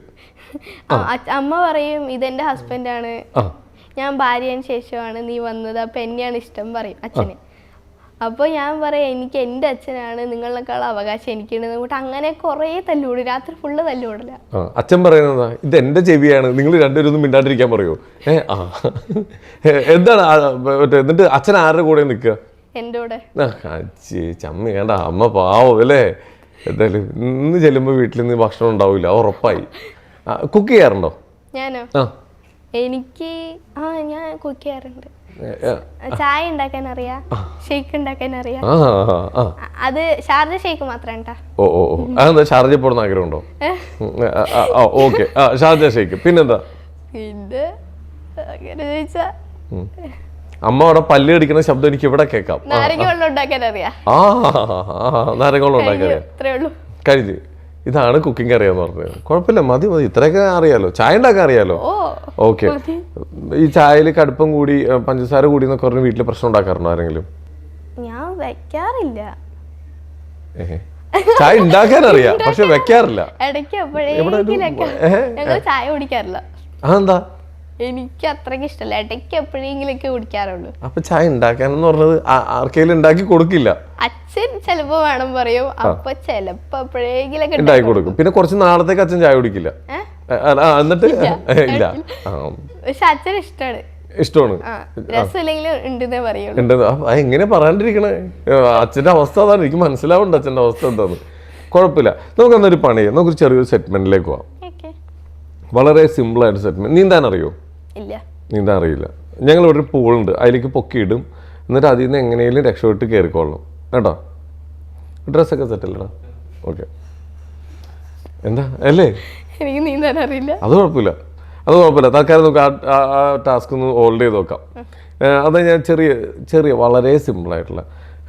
അമ്മ പറയും ഇതെന്റെ ഹസ്ബൻഡ് ആണ്. ഞാൻ ഭാര്യന് ശേഷമാണ് നീ വന്നത് അപ്പൊ എന്നെയാണ് ഇഷ്ടം പറയും അച്ഛന്. അപ്പോൾ ഞാൻ പറയാം എനിക്ക് എന്റെ അച്ഛനാണ് നിങ്ങളെക്കാൾ അവകാശം എനിക്കുണ്ടെന്ന് കൂട്ട് അങ്ങനെ കുറേ തല്ലുകൂടി. രാത്രി ഫുള്ള് തല്ലുകൂടില്ല അച്ഛൻ പറയുന്നത് ഇത് എന്റെ ചെവിയാണ് നിങ്ങൾ രണ്ടുപേരും മിണ്ടാണ്ടിരിക്കാൻ പറയുമോ ഏ ആ. എന്താണ് എന്നിട്ട് അച്ഛൻ ആരുടെ കൂടെ നിൽക്കുക? എന്റെ കൂടെ ചമ്മി വേണ്ട അമ്മ പാവം അല്ലേ? എന്തായാലും ഇന്ന് ചെല്ലുമ്പോൾ വീട്ടിൽ നിന്ന് ഭക്ഷണം ഉണ്ടാവില്ല ഉറപ്പായി. കുക്ക് ചെയ്യാറുണ്ടോ? ഞാനോ? എനിക്ക് ആ ഞാൻ കുക്ക് ചെയ്യാറുണ്ട്. ചായ ഉണ്ടാക്കാൻ അറിയാം ഷേക്ക് ഉണ്ടാക്കാൻ അറിയാം അത് ഷാർജ ഷേക്ക് മാത്രം ഓ ഓ അതെന്താ ഷാർജ പോടുന്ന ആഗ്രഹമുണ്ടോ ഓക്കെ ഷാർജ ഷേക്ക് പിന്നെന്താ? പിന്നെ അങ്ങനെ ചോദിച്ചാ. അമ്മ അവിടെ പല്ല് കടിക്കുന്ന ശബ്ദം എനിക്ക് ഇവിടെ കേൾക്കാം. ആ, നാരങ്ങ വെള്ളം ഉണ്ടാക്കാൻ കഴിഞ്ഞ് ഇതാണ് കുക്കിംഗ് അറിയാന്ന് പറഞ്ഞത്. കുഴപ്പമില്ല മതി മതി. ഇത്രയൊക്കെ അറിയാലോ. ചായ ഉണ്ടാക്കാൻ അറിയാലോ? ഓക്കെ ഈ ചായയിൽ കടുപ്പം കൂടി പഞ്ചസാര കൂടി എന്നൊക്കെ പറഞ്ഞ് വീട്ടിൽ പ്രശ്നം ഉണ്ടാക്കാറുണ്ടോ ആരെങ്കിലും? ഞാൻ വെക്കാറില്ല. ചായ ഉണ്ടാക്കാൻ അറിയാം പക്ഷെ വെക്കാറില്ല. ഇടയ്ക്ക് ചായ കുടിക്കാറില്ല. അതെന്താ? എനിക്ക് അത്രയ്ക്ക് ഇഷ്ടമല്ല ഇടയ്ക്ക് എപ്പോഴെങ്കിലൊക്കെ കുടിക്കാറുള്ളൂ. അപ്പൊ ചായ ഉണ്ടാക്കാനെന്ന് പറഞ്ഞത് ആർക്കെങ്കിലും ഉണ്ടാക്കി കൊടുക്കില്ല. അച്ഛൻ ചിലപ്പോ വേണം പറയും. അപ്പൊ ചിലപ്പോ എപ്പോഴെങ്കിലൊക്കെ ഉണ്ടാക്കി കൊടുക്കും. പിന്നെ കുറച്ച് നാളത്തേക്ക് അച്ഛൻ ചായ കുടിക്കില്ല. എന്നിട്ട്? ഇല്ല. പക്ഷെ അച്ഛൻ ഇഷ്ടമാണ്. ഇഷ്ടമാണ് എങ്ങനെ പറയാണ്ടിരിക്കണേ. അച്ഛന്റെ അവസ്ഥ അതാണ്. എനിക്ക് മനസ്സിലാവുന്നുണ്ട് അച്ഛന്റെ അവസ്ഥ എന്താന്ന്. കുഴപ്പമില്ല. നമുക്ക് എന്നൊരു പണി ചെയ്യാം. നമുക്കൊരു ചെറിയൊരു സെഗ്മെന്റിലേക്ക് പോവാം. വളരെ സിമ്പിൾ ആയിട്ട് സെഗ്മെന്റ് നീന്താൻ അറിയോ ഇല്ല. നീന്താൻ അറിയില്ല ഞങ്ങൾ ഇവിടെ ഒരു പൂളുണ്ട്. അതിലേക്ക് പൊക്കിയിടും. എന്നിട്ട് അതിൽ നിന്ന് എങ്ങനെയും രക്ഷപ്പെട്ട് കയറിക്കൊള്ളണം. കേട്ടോ? ഡ്രസ്സൊക്കെ സെറ്റല്ലടാ ഓക്കെ എന്താ? അല്ലേ? എനിക്ക് നീന്താൻ അറിയില്ല. അത് കുഴപ്പമില്ല. അത് കുഴപ്പമില്ല. തൽക്കാലം നമുക്ക് ആ ടാസ്ക് ഒന്ന് ഹോൾഡ് ചെയ്ത് നോക്കാം. അത് ഞാൻ ചെറിയ ചെറിയ വളരെ സിമ്പിളായിട്ടുള്ള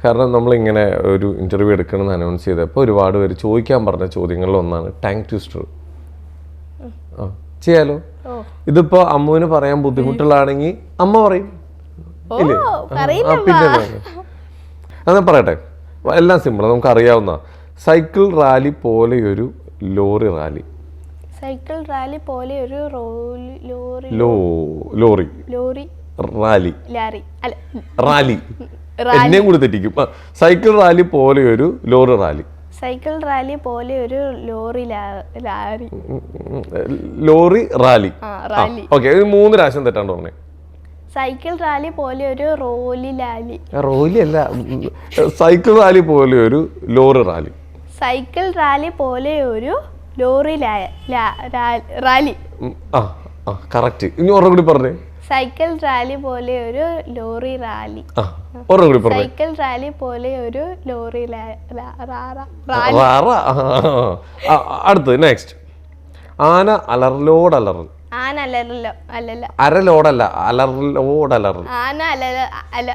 കാരണം നമ്മളിങ്ങനെ ഒരു ഇന്റർവ്യൂ എടുക്കണമെന്ന് അനൗൺസ് ചെയ്തപ്പോൾ ഒരുപാട് പേര് ചോദിക്കാൻ പറഞ്ഞ ചോദ്യങ്ങളിൽ ഒന്നാണ് ടാങ്ക് ട്വിസ്റ്റർ. ആ. ചെയ്യാലോ? ഇതിപ്പോ അമ്മുവിന് പറയാൻ ബുദ്ധിമുട്ടുള്ളതാണെങ്കിൽ അമ്മ പറയും. അങ്ങനെ ഇല്ലേ? പിന്നെ? അത് പറയട്ടെ. എല്ലാം സിമ്പിൾ നമുക്ക് അറിയാവുന്ന സൈക്കിൾ റാലി പോലെയൊരു ലോറി റാലി സൈക്കിൾ റാലി പോലെ ഒരു ലോറി. ലോറി. ലോറി. റാലി ലാറി. അല്ല. റാലി. എന്നെയും കൂടി തെറ്റിക്കും. സൈക്കിൾ റാലി പോലെയൊരു ലോറി റാലി സൈക്കിൾ റാലി പോലെ ഒരു lorry rally Larry. Lorry rally. Okay മൂന്ന് രാശം തെറ്റാണ്ട് പറഞ്ഞേ. സൈക്കിൾ റാലി പോലെ ഒരു റോലി ലാലി. റോലി അല്ല സൈക്കിൾ റാലി പോലെ ഒരു ലോറി റാലി. സൈക്കിൾ റാലി പോലെ ഒരു ലോറി റാലി. ആ ആ കറക്റ്റ്. ഇനി ഒരെണ്ണം കൂടി പറഞ്ഞേ. സൈക്കിൾ റാലി പോലെ ഒരു ലോറി റാലി. കൂടി പറഞ്ഞേ. സൈക്കിൾ റാലി പോലെ ഒരു ലോറി അടുത്തത് നെക്സ്റ്റ് ആന അലറലോട് അലറൽ. ആന അലറലോ അല്ലല്ല. അരലോടല്ല അലറലോട് അലറൽ. ആന അലറ അല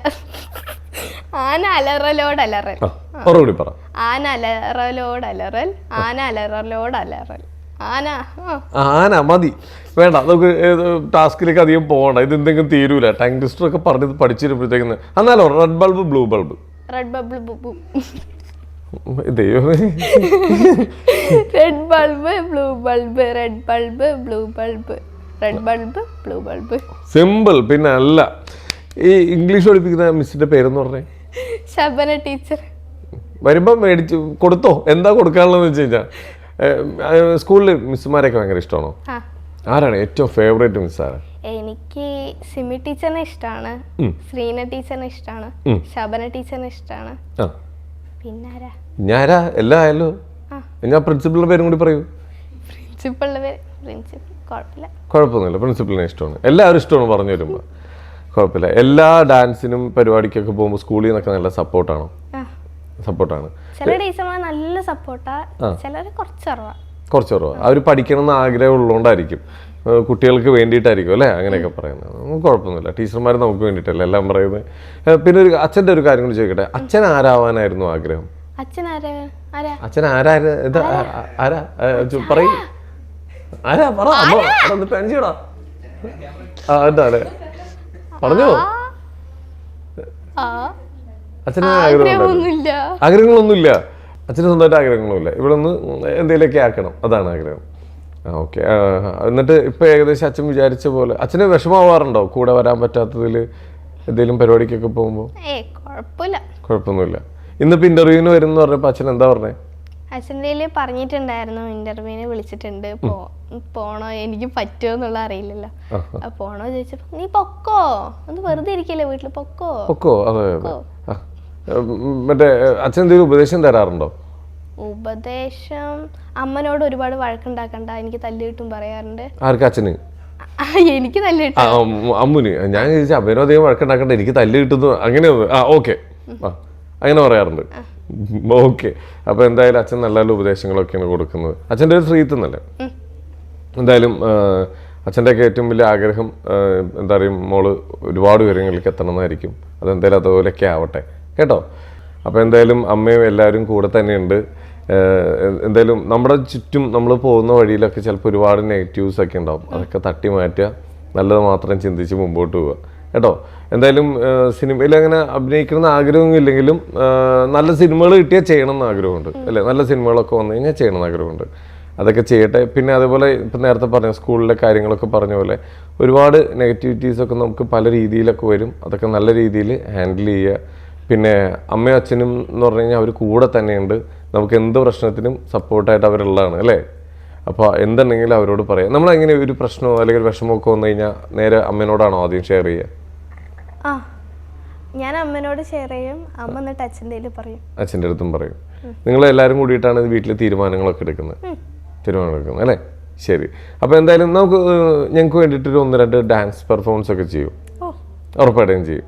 ആന അലറലോട് അലറൽ. ആ കൂടി പറ. ആന അലറലോട് അലറൽ ആന അലറലോട് അലറൽ. ആന മതി. വേണ്ട നമുക്ക് ടാസ്കിലേക്ക് അധികം പോകണ്ട. ഇത് എന്തെങ്കിലും തീരൂല. ടാങ്ക് ഡിസ്റ്റർ ഒക്കെ പറഞ്ഞത് പഠിച്ചിരുമ്പോഴത്തേക്കുന്ന എന്നാലോ red bulb blue bulb red bulb ദൈവമേ. Red bulb blue bulb red bulb blue bulb red bulb blue bulb simple പിന്നെ അല്ല. ഈ ഇംഗ്ലീഷ് പഠിപ്പിക്കുന്ന മിസ്സിന്റെ പേരെന്ന് പറഞ്ഞേ? ശബന ടീച്ചർ വരുമ്പോ മേടിച്ച് കൊടുത്തോ. എന്താ കൊടുക്കാനുള്ളതെന്ന് വെച്ച് കഴിഞ്ഞാൽ സ്കൂളിൽ മിസ്സുമാരെയൊക്കെ ഭയങ്കര ഇഷ്ടമാണോ? ആരാണ് ഏറ്റവും ഫേവറേറ്റ് മിസ് ആരാ എനിക്ക് സിമി ടീച്ചറിനെ ഇഷ്ടമാണ്. ശ്രീന ടീച്ചറിനെ ഇഷ്ടമാണ്. ശബന ടീച്ചറിനെ ഇഷ്ടമാണ് പിന്നെ ഞാനാ? എല്ലാം ആയല്ലോ. ഞാൻ പ്രിൻസിപ്പളിന്റെ പേരും കൂടി പറയൂ. പ്രിൻസിപ്പളിന്റെ പേര് പ്രിൻസിപ്പൽ കുഴപ്പമില്ല. കുഴപ്പമൊന്നുമില്ല. പ്രിൻസിപ്പളിനെ ഇഷ്ടമാണ്. എല്ലാവരും ഇഷ്ടമാണ് പറഞ്ഞു വരുമ്പോൾ കുഴപ്പമില്ല. എല്ലാ ഡാൻസിനും പരിപാടിക്കൊക്കെ പോകുമ്പോൾ സ്കൂളിൽ നിന്നൊക്കെ നല്ല സപ്പോർട്ടാണോ സപ്പോർട്ടാണ്. ചില ടീച്ചർമാർ നല്ല സപ്പോർട്ടാ ചിലർ കുറച്ച് കുറവാ കുറച്ച് കുറവ് അവർ പഠിക്കണം എന്ന് ആഗ്രഹം ഉള്ളതുകൊണ്ടായിരിക്കും കുട്ടികൾക്ക് വേണ്ടിയിട്ടായിരിക്കും അല്ലേ? അങ്ങനെയൊക്കെ പറയുന്നത്. കുഴപ്പമൊന്നുമില്ല. ടീച്ചർമാർ നമുക്ക് വേണ്ടിയിട്ടല്ല എല്ലാം പറയുന്നത്. പിന്നെ ഒരു അച്ഛന്റെ ഒരു കാര്യം കൂടി ചോദിക്കട്ടെ. അച്ഛൻ ആരാവാനായിരുന്നു ആഗ്രഹം? അച്ഛൻ അച്ഛൻ ആരാ? ഇത് ആരാ? പറയും. പറ ആ എന്താ പറഞ്ഞോ. ആ. അച്ഛന് ആഗ്രഹം ആഗ്രഹമൊന്നുമില്ല. ആഗ്രഹങ്ങളൊന്നുമില്ല. അച്ഛന് സ്വന്തമായിട്ട് ആഗ്രഹങ്ങളൊന്നുമില്ല. ഇവിടെ ഒന്ന് എന്തെങ്കിലുമൊക്കെ ആക്കണം. അതാണ് ആഗ്രഹം. ആ ഓക്കെ. എന്നിട്ട് ഇപ്പൊ ഏകദേശം അച്ഛൻ വിചാരിച്ച പോലെ അച്ഛന് വിഷമാവാറുണ്ടോ കൂടെ വരാൻ പറ്റാത്തതിൽ എന്തെങ്കിലും പരിപാടിക്കൊക്കെ പോകുമ്പോൾ ഏ കുഴപ്പമില്ല കുഴപ്പമൊന്നുമില്ല ഇന്നിപ്പോ ഇന്റർവ്യൂവിന് വരും എന്ന് പറഞ്ഞപ്പോ അച്ഛൻ എന്താ പറഞ്ഞേ? അച്ഛന്റെ പറഞ്ഞിട്ടുണ്ടായിരുന്നു. ഇന്റർവ്യൂവിന് വിളിച്ചിട്ടുണ്ട്. പോണോ എനിക്ക് പറ്റുമോ എന്നുള്ള അറിയില്ലല്ലോ. പോണോ ചോദിച്ചപ്പോ നീ പൊക്കോ? ഒന്ന് വെറുതെ ഇരിക്കല്ലേ വീട്ടിൽ പൊക്കോ? പൊക്കോ? അതെ മറ്റേ അച്ഛൻ എന്തെങ്കിലും ഉപദേശം തരാറുണ്ടോ? ഉപദേശം? അമ്മനോട് ഒരുപാട് വഴക്കുണ്ടാക്കണ്ട എനിക്ക് തല്ല് കിട്ടും പറയാറുണ്ട്. ആർക്ക് അച്ഛന്? എനിക്ക് തല്ല് കിട്ടും. അമ്മുന്. ഞാൻ ചോദിച്ചാൽ അമ്മേനോ അധികം വഴക്കുണ്ടാക്കണ്ട എനിക്ക് തല്ല് കിട്ടുന്നു അങ്ങനെ ആ ഓക്കെ. ആ അങ്ങനെ പറയാറുണ്ട്. ഓക്കെ. അപ്പൊ എന്തായാലും അച്ഛൻ നല്ല നല്ല ഉപദേശങ്ങളൊക്കെയാണ് കൊടുക്കുന്നത്. അച്ഛന്റെ ഒരു സ്ത്രീത്വം എന്നല്ലേ? എന്തായാലും അച്ഛന്റെയൊക്കെ ഏറ്റവും വലിയ ആഗ്രഹം എന്താ പറയുക മോൾ ഒരുപാട് ഉയരങ്ങളിലേക്ക് എത്തണമെന്നായിരിക്കും. അതെന്തായാലും അതുപോലെയൊക്കെ ആവട്ടെ. കേട്ടോ? അപ്പോൾ എന്തായാലും അമ്മയും എല്ലാവരും കൂടെ തന്നെയുണ്ട്. എന്തായാലും നമ്മുടെ ചുറ്റും നമ്മൾ പോകുന്ന വഴിയിലൊക്കെ ചിലപ്പോൾ ഒരുപാട് നെഗറ്റീവ്സ് ഒക്കെ ഉണ്ടാവും. അതൊക്കെ തട്ടി മാറ്റുക. നല്ലത് മാത്രം ചിന്തിച്ച് മുമ്പോട്ട് പോവുക. കേട്ടോ? എന്തായാലും സിനിമയിൽ അങ്ങനെ അഭിനയിക്കണമെന്ന് ആഗ്രഹമൊന്നും ഇല്ലെങ്കിലും നല്ല സിനിമകൾ കിട്ടിയാൽ ചെയ്യണം എന്ന് ആഗ്രഹമുണ്ട് അല്ലേ? നല്ല സിനിമകളൊക്കെ വന്നു കഴിഞ്ഞാൽ ചെയ്യണം ആഗ്രഹമുണ്ട്. അതൊക്കെ ചെയ്യട്ടെ. പിന്നെ അതുപോലെ ഇപ്പം നേരത്തെ പറഞ്ഞ സ്കൂളിലെ കാര്യങ്ങളൊക്കെ പറഞ്ഞ പോലെ ഒരുപാട് നെഗറ്റിവിറ്റീസൊക്കെ നമുക്ക് പല രീതിയിലൊക്കെ വരും. അതൊക്കെ നല്ല രീതിയിൽ ഹാൻഡിൽ ചെയ്യുക. പിന്നെ അമ്മയും അച്ഛനും എന്ന് പറഞ്ഞു കഴിഞ്ഞാൽ അവർ കൂടെ തന്നെയുണ്ട്. നമുക്ക് എന്ത് പ്രശ്നത്തിനും സപ്പോർട്ടായിട്ട് അവരുള്ളതാണ് അല്ലേ? അപ്പോൾ എന്തുണ്ടെങ്കിലും അവരോട് പറയാം. നമ്മൾ എങ്ങനെ ഒരു പ്രശ്നമോ അല്ലെങ്കിൽ ഒരു വിഷമമൊക്കെ വന്നു കഴിഞ്ഞാൽ നേരെ അമ്മേനോടാണോ ആദ്യം ഷെയർ ചെയ്യുക? ആ ഞാൻ അമ്മനോട് ഷെയർ ചെയ്യും. അമ്മ എന്നിട്ട് അച്ഛന്റെ പറയും. അച്ഛന്റെ അടുത്തും പറയും. നിങ്ങൾ എല്ലാവരും കൂടിയിട്ടാണ് വീട്ടിൽ തീരുമാനങ്ങളൊക്കെ എടുക്കുന്നത്? തീരുമാനം എടുക്കുന്നത് അല്ലേ? ശരി. അപ്പോൾ എന്തായാലും നമുക്ക് ഞങ്ങൾക്ക് വേണ്ടിയിട്ടൊരു ഒന്ന് രണ്ട് ഡാൻസ് പെർഫോമൻസ് ഒക്കെ ചെയ്യും. ഉറപ്പായിട്ടും ചെയ്യും.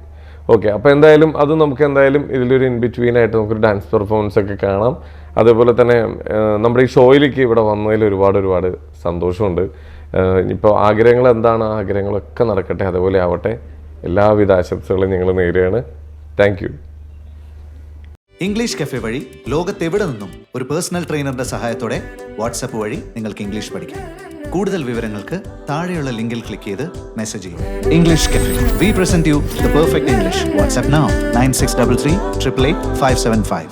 ഓക്കെ അപ്പോൾ എന്തായാലും അത് നമുക്ക് എന്തായാലും ഇതിലൊരു ഇൻ ബിറ്റ്വീൻ ആയിട്ട് നമുക്കൊരു ഡാൻസ് പെർഫോമൻസ് ഒക്കെ കാണാം. അതേപോലെ തന്നെ നമ്മുടെ ഈ ഷോയിലേക്ക് ഇവിടെ വന്നതിൽ ഒരുപാട് ഒരുപാട് സന്തോഷമുണ്ട്. ഇപ്പോൾ ആഗ്രഹങ്ങൾ എന്താണ്? ആഗ്രഹങ്ങളൊക്കെ നടക്കട്ടെ അതുപോലെ ആവട്ടെ. എല്ലാവിധ ആശംസകളും ഞങ്ങൾ നേരുകയാണ്. താങ്ക് ഇംഗ്ലീഷ് കഫെ വഴി ലോകത്തെവിടെ നിന്നും ഒരു പേഴ്സണൽ ട്രെയിനറുടെ സഹായത്തോടെ വാട്സപ്പ് വഴി നിങ്ങൾക്ക് ഇംഗ്ലീഷ് പഠിക്കാം. കൂടുതൽ വിവരങ്ങൾക്ക് താഴെയുള്ള ലിങ്കിൽ ക്ലിക്ക് ചെയ്ത് മെസ്സേജ് ചെയ്യും English cafe. We present you the perfect English WhatsApp nine six double three triple eight five seven five